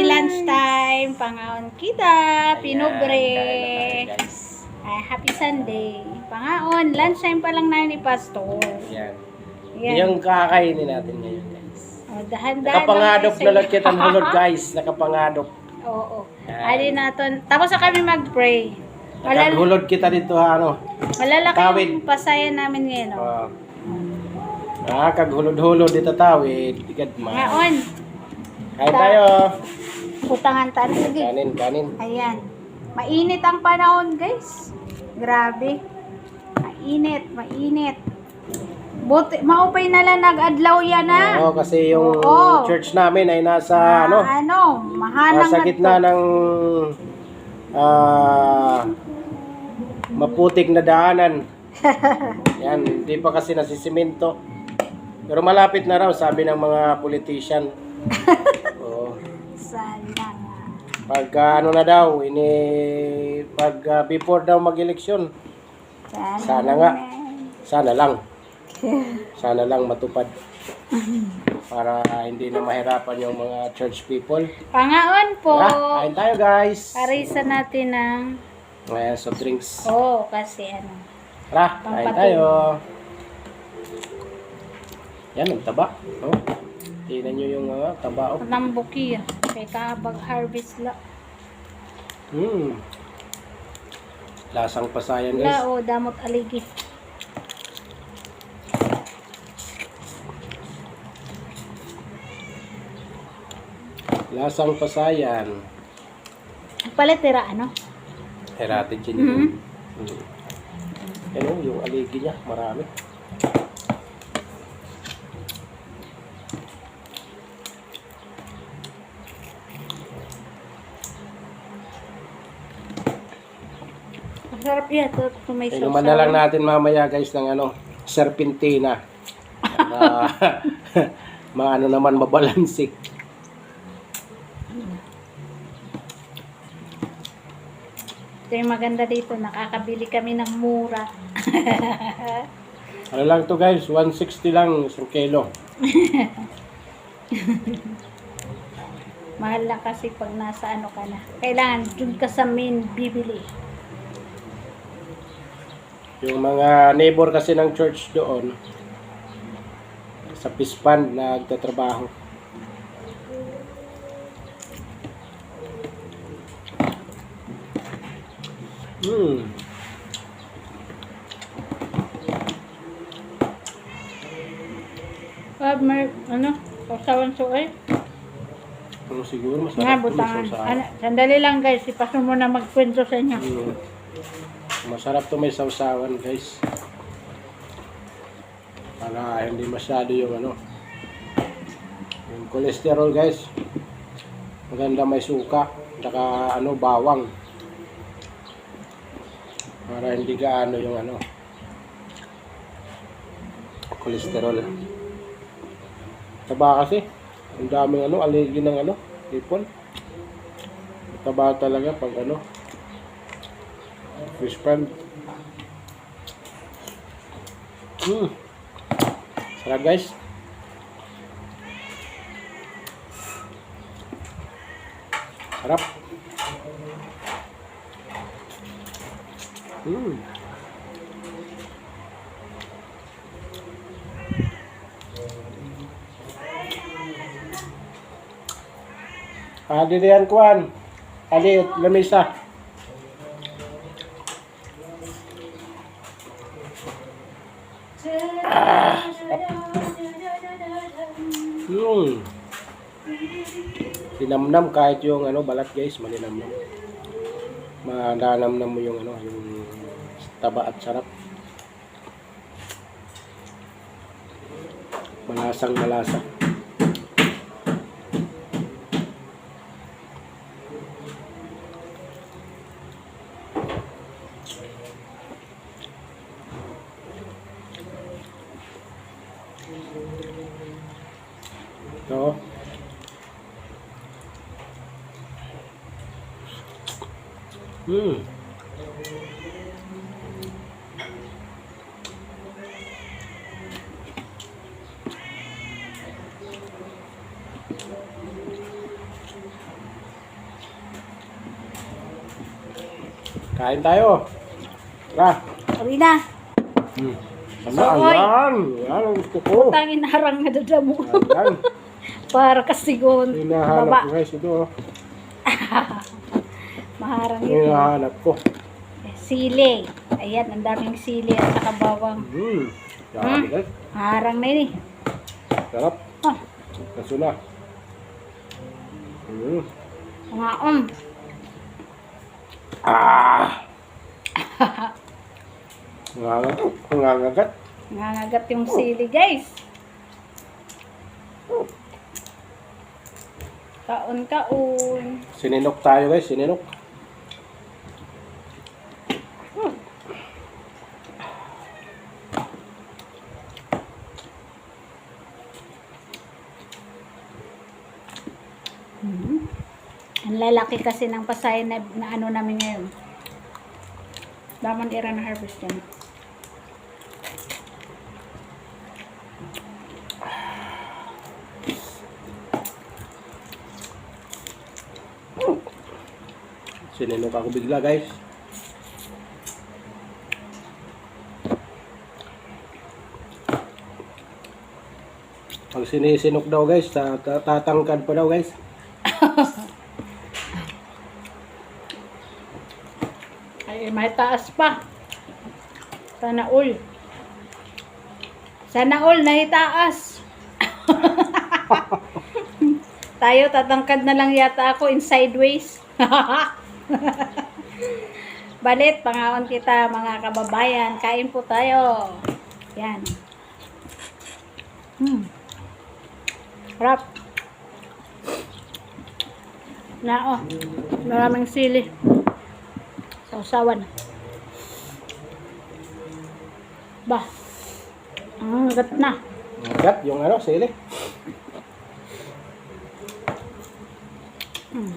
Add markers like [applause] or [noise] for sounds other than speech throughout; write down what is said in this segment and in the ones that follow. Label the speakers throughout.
Speaker 1: Happy lunchtime. Pangaon kita.
Speaker 2: Guys.
Speaker 1: Ay, happy Sunday. Pangaon. Lunchtime pa lang na ni Pastor.
Speaker 2: Yan.
Speaker 1: Yan.
Speaker 2: Yung kakainin natin ngayon, guys.
Speaker 1: Oh, dahan-dahan.
Speaker 2: Nakapangadop
Speaker 1: lang
Speaker 2: na lang kita ng hulod, guys. Nakapangadop.
Speaker 1: Oo.
Speaker 2: Yan.
Speaker 1: Adi naton. Tapos na kami mag-pray.
Speaker 2: Nakaghulod kita dito, ha, ano.
Speaker 1: malalaki
Speaker 2: Tawid.
Speaker 1: yung pasayan namin ngayon. Oh.
Speaker 2: Uh, ah, kaghulod-hulod dito tawid. Tigad ma.
Speaker 1: Ngaon.
Speaker 2: Kain tayo.
Speaker 1: Putangan tayo. Sige.
Speaker 2: Kanin, kanin.
Speaker 1: Ayan. Mainit ang panahon, guys. Grabe. Mainit, mainit. Buti, maupay na lang nag-adlaw yan ha.
Speaker 2: Oo, kasi yung
Speaker 1: Oo.
Speaker 2: church namin ay nasa, ano,
Speaker 1: Ah, ano, mahanang
Speaker 2: nasa
Speaker 1: na
Speaker 2: gitna
Speaker 1: to.
Speaker 2: ng ah maputik na daanan. [laughs] Yan, hindi pa kasi nasisimento. Pero malapit na raw, sabi ng mga politician. [laughs]
Speaker 1: Nga.
Speaker 2: Pag ah, ano na daw, ini pag ah, before daw mag-eleksyon,
Speaker 1: Sana,
Speaker 2: Sana nga. sana lang. [laughs] Sana lang matupad. Para hindi na mahirapan yung mga church people.
Speaker 1: Pangaon po.
Speaker 2: Tara, kain tayo guys.
Speaker 1: Parisa natin ng...
Speaker 2: Ayan, soft drinks.
Speaker 1: Oo, kasi ano.
Speaker 2: Tara, kain tayo. Yan, ang taba. Oh. Tingnan nyo yung mga taba. Oh.
Speaker 1: Nambuki ah. Kay kabag harvest la.
Speaker 2: Hmm. Lasang pasayan
Speaker 1: La
Speaker 2: guys.
Speaker 1: o, damot aligi.
Speaker 2: Lasang pasayan.
Speaker 1: Paletira ano?
Speaker 2: Herated yun.
Speaker 1: Mhm.
Speaker 2: Hmm. Yan oh, yung aligi niya. Marami.
Speaker 1: Masarap yan. Ito, ito may
Speaker 2: Inuman na lang natin mamaya guys ng ano, serpentina. Para [laughs] maano naman mabalansik.
Speaker 1: Ito yung maganda dito. Nakakabili kami ng mura.
Speaker 2: Ano lang to guys, 160 lang isang kilo. [laughs]
Speaker 1: Mahal lang kasi pag nasa ano ka na. Kailangan dun ka sa main bibili.
Speaker 2: Yung mga neighbor kasi ng church doon, sa Pispan na nagtatrabaho. Hmm.
Speaker 1: Ah, may, ano, kausawan so ay.
Speaker 2: Ano siguro masarap
Speaker 1: Nga, butangan. Ano, sandali lang guys, ipaso mo na magkwento sa inyo.
Speaker 2: Hmm. Masarap to may sausawan guys. Para hindi masyado yung ano. Yung cholesterol guys. Maganda may suka. Tsaka ano bawang. Para hindi gaano yung ano. Cholesterol. Taba kasi. Ang daming ano, aligi ng ano, lipon. Taba talaga pag ano, fish pan. Hmm. Sarap guys. Sarap. Hmm. Ali diyan kuan. Ali lamisa. Hmm. Dinamnam kahit yung ano balat guys, malinamnam. Madanamnam mo yung ano, yung taba at sarap. Malasang malasa. Ito. Hmm. Kain tayo. Tara.
Speaker 1: Sabi na.
Speaker 2: Hmm. Ano,
Speaker 1: So, oy.
Speaker 2: ayan. Yan ang gusto ko.
Speaker 1: Tangin harang na dada mo.
Speaker 2: Ayan. [laughs]
Speaker 1: Para kasigon.
Speaker 2: Hinahanap ko guys. Ito. [laughs]
Speaker 1: Maharang ito.
Speaker 2: Hinahanap ko.
Speaker 1: Sili. Ayan, ang daming sili at saka bawang.
Speaker 2: Hmm. Yan
Speaker 1: Hmm.
Speaker 2: guys.
Speaker 1: Maharang na yun eh.
Speaker 2: Sarap.
Speaker 1: Oh,
Speaker 2: Kaso na. Hmm.
Speaker 1: mga um.
Speaker 2: Ah! [laughs] Nangangagat. Nangangagat.
Speaker 1: Nangangagat yung sili, guys. Kaon-kaon.
Speaker 2: Sininok tayo guys. Sininok.
Speaker 1: Lalaki kasi ng pasay na, na ano namin ngayon. Daman era na harvest yan.
Speaker 2: Sininok ako bigla guys. Pag sinisinok daw guys, ta- ta- tatangkad pa daw guys. [laughs]
Speaker 1: Ay, may taas pa. Sana all. Sana all, nahitaas. [laughs] Tayo, tatangkad na lang yata ako in sideways. [laughs] Balit, pangawan kita mga kababayan. Kain po tayo. Yan. Hmm. Harap. Na, oh. Maraming sili. Sausawan. Ba. Ang gat na.
Speaker 2: Magat yung ano, sili.
Speaker 1: Hmm.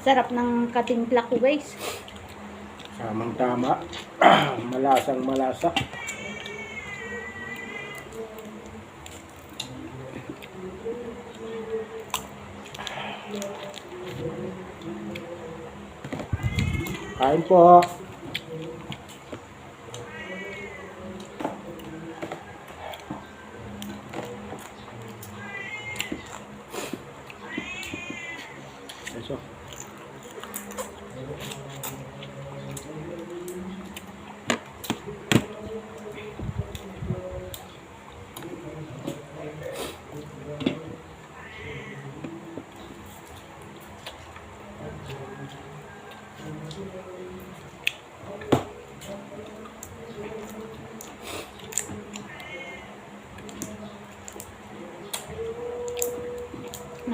Speaker 1: Sarap ng katimpla ko guys.
Speaker 2: Tamang tama. [clears throat] Malasang malasa. Kain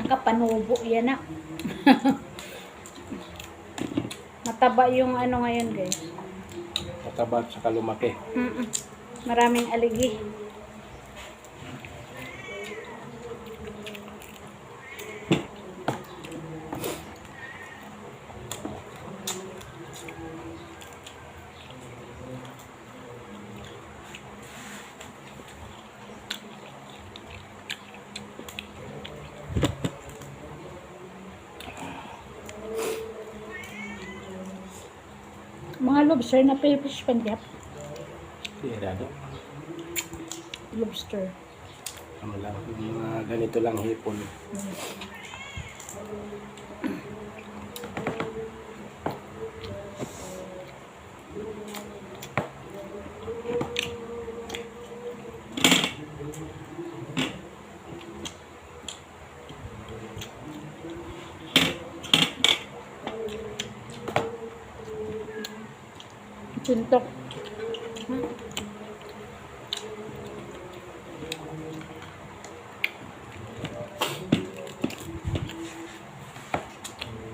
Speaker 1: Nakapanubo yan na. Mataba yung ano ngayon guys.
Speaker 2: Mataba at saka lumaki.
Speaker 1: Mm-mm. Maraming aligi. Mga lobster na fish panjap.
Speaker 2: Sirado.
Speaker 1: Lobster.
Speaker 2: Ano lang, mga ganito lang hipon.
Speaker 1: Tuntok.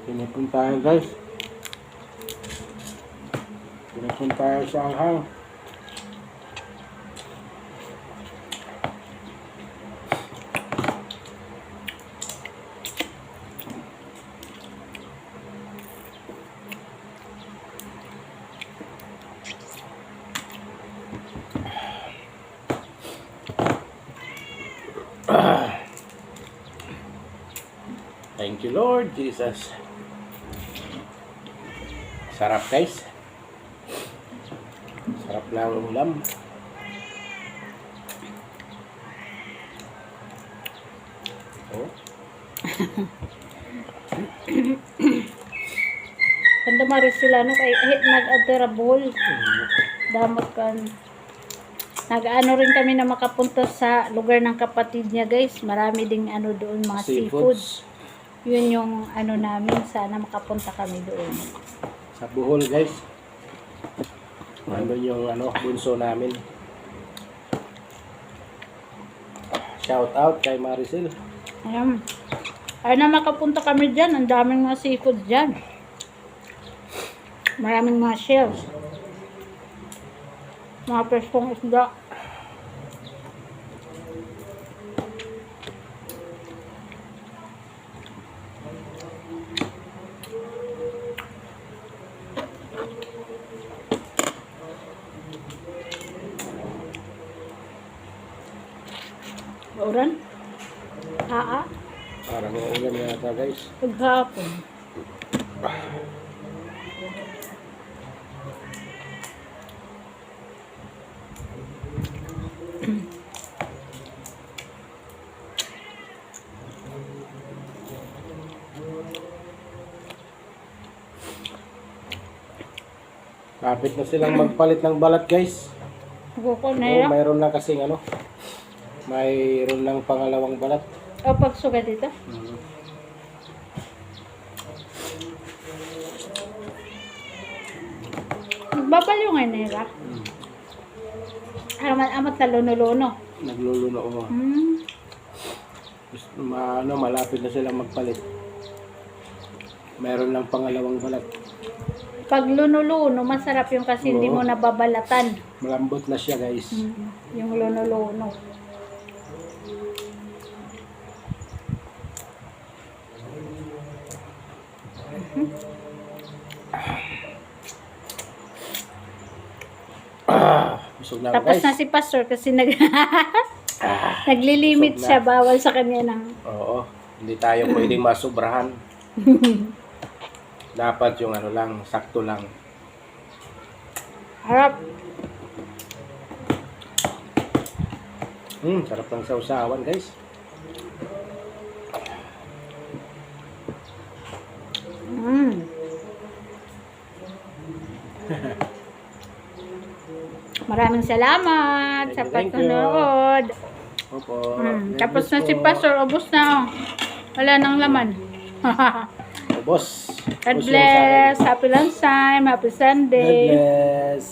Speaker 2: Pinapun tayo guys. Pinapun tayo sa anghang. You, Lord Jesus. Sarap, guys. Sarap ng ulam. Oh, [coughs]
Speaker 1: Kanda mari sila no kay hit nag-adorable. Damot kan. Nag-ano rin kami na makapunta sa lugar ng kapatid niya guys. Marami ding ano doon mga seafoods.
Speaker 2: seafoods.
Speaker 1: Yun yung ano namin. Sana makapunta kami doon.
Speaker 2: Sa Bohol, guys. Nandun yung ano, bunso namin. Shout out kay Maricel.
Speaker 1: Ayan. Ay na makapunta kami dyan. Ang daming mga seafood dyan. Maraming mga shells. Mga preskong isda. Bauran? Aa?
Speaker 2: Parang uulan yata, guys.
Speaker 1: Paghapon.
Speaker 2: Kapit na silang magpalit ng balat, guys.
Speaker 1: Buko na
Speaker 2: Oh,
Speaker 1: yan.
Speaker 2: mayroon na kasing ano. Mayroon ng pangalawang balat.
Speaker 1: O pagsuga dito. Babaliw nga nila. Amat amat na luno-luno.
Speaker 2: Nagluluno ko.
Speaker 1: Hmm.
Speaker 2: Gusto- Ma, ano, malapit na silang magpalit. Mayroon ng pangalawang balat.
Speaker 1: Pag luno-luno, masarap yung kasi hindi mo
Speaker 2: Oo.
Speaker 1: nababalatan.
Speaker 2: Malambot na siya, guys.
Speaker 1: Mm, yung luno-luno.
Speaker 2: Busog na
Speaker 1: Tapos
Speaker 2: guys.
Speaker 1: na si Pastor kasi nag [laughs] [laughs] naglilimit
Speaker 2: Busog na.
Speaker 1: siya. Bawal sa kanya ng
Speaker 2: Oo. Hindi tayo [clears throat] pwedeng masubrahan. [laughs] Dapat yung ano lang, sakto lang.
Speaker 1: harap.
Speaker 2: Hmm, sarap ng sausawan, guys.
Speaker 1: Mm. Maraming salamat sa
Speaker 2: Thank you, you.
Speaker 1: patunood.
Speaker 2: Opo.
Speaker 1: Mm.
Speaker 2: God
Speaker 1: Tapos na si
Speaker 2: po.
Speaker 1: Pastor, ubos na. oh. Wala nang laman. [laughs]
Speaker 2: Boss.
Speaker 1: God
Speaker 2: sa
Speaker 1: bless. Happy lunchtime. Happy
Speaker 2: God
Speaker 1: Sunday.
Speaker 2: bless.